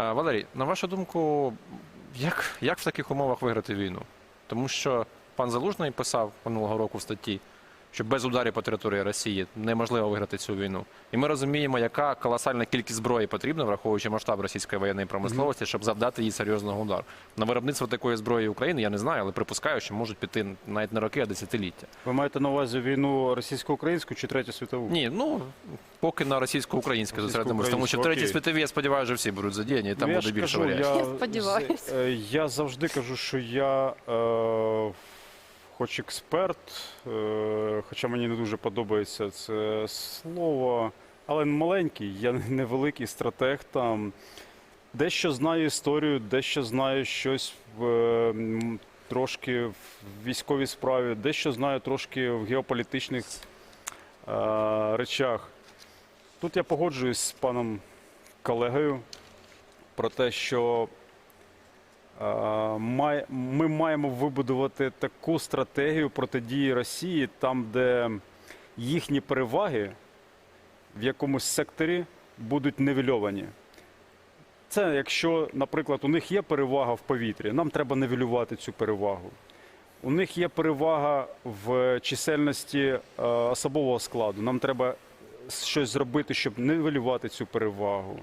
Е, Валерій, на вашу думку, як, як в таких умовах виграти війну? Тому що пан Залужний писав минулого року в статті, що без ударів по території Росії неможливо виграти цю війну. І ми розуміємо, яка колосальна кількість зброї потрібна, враховуючи масштаб російської воєнної промисловості, щоб завдати їй серйозного удару. На виробництво такої зброї України я не знаю, але припускаю, що можуть піти навіть не роки, а десятиліття. Ви маєте на увазі війну російсько-українську чи третю світову? Ні, ну поки на російсько-українське зосередимося, тому що Російсько-українську, третій світові, я сподіваюся, вже всі будуть задіяні, і там Ну, я буде більше варіантів. я, Я е, Я завжди кажу, що я е, хоч експерт, е, хоча мені не дуже подобається це слово, але маленький, я не великий стратег там. Дещо знаю історію, дещо знаю щось в, е, трошки в військовій справі, дещо знаю трошки в геополітичних е, речах. Тут я погоджуюсь з паном колегою про те, що ми маємо вибудувати таку стратегію протидії Росії, там, де їхні переваги в якомусь секторі будуть нивельовані. Це якщо, наприклад, у них є перевага в повітрі, нам треба нивелювати цю перевагу. У них є перевага в чисельності е, особового складу. Нам треба щось зробити, щоб нивелювати цю перевагу.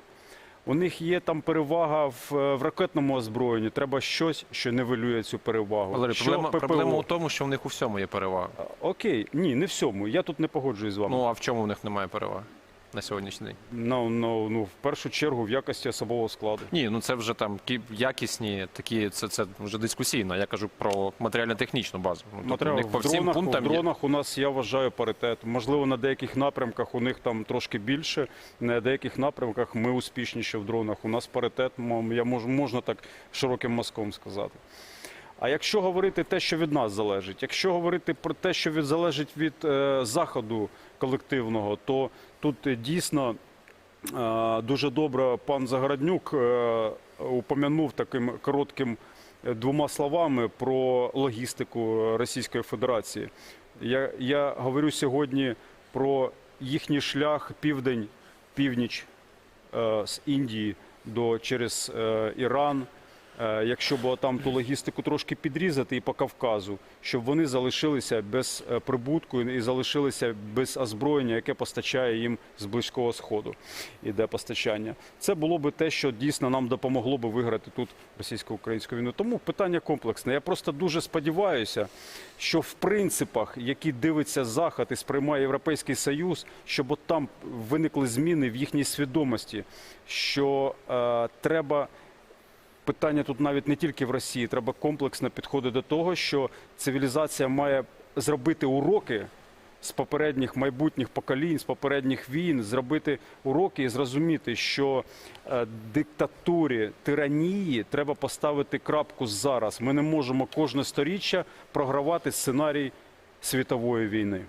У них є там перевага в, е, в ракетному озброєнні. Треба щось, що нивелює цю перевагу. Валерій, Що проблема, ППО? проблема у тому, що в них у всьому є перевага. Окей, ні, не всьому. Я тут не погоджуюсь з вами. Ну а в чому в них немає переваги на сьогоднішній день? Ну, ну, ну, в першу чергу в якості особового складу. Ні, ну це вже там кі- якісні такі, це, це вже дискусійно. Я кажу про матеріально-технічну базу. Ну, тобто Матеріал, у них по в, всім дронах, в пунктам є. дронах у нас, я вважаю, паритет. Можливо, на деяких напрямках у них там трошки більше, на деяких напрямках ми успішніші в дронах. У нас паритет, м, я можу, можна так широким мазком сказати. А якщо говорити те, що від нас залежить, якщо говорити про те, що від, залежить від е, заходу колективного, то тут дійсно е, дуже добре пан Загороднюк е, упомянув таким коротким е, двома словами про логістику Російської Федерації. Я, я говорю сьогодні про їхній шлях південь, північ е, з Індії до через е, Іран. Е, Якщо б там ту логістику трошки підрізати і по Кавказу, щоб вони залишилися без е, прибутку і залишилися без озброєння, яке постачає їм з близького сходу. Іде постачання. Це було би те, що дійсно нам допомогло би виграти тут російсько-українську війну. Тому питання комплексне. Я просто дуже сподіваюся, що в принципах, які дивиться Захід і сприймає Європейський Союз, щоб от там виникли зміни в їхній свідомості, що е, треба. Питання тут навіть не тільки в Росії, треба комплексно підходити до того, що цивілізація має зробити уроки з попередніх майбутніх поколінь, з попередніх війн, зробити уроки і зрозуміти, що е, диктатурі, тиранії треба поставити крапку зараз. Ми не можемо кожне сторіччя програвати сценарій світової війни.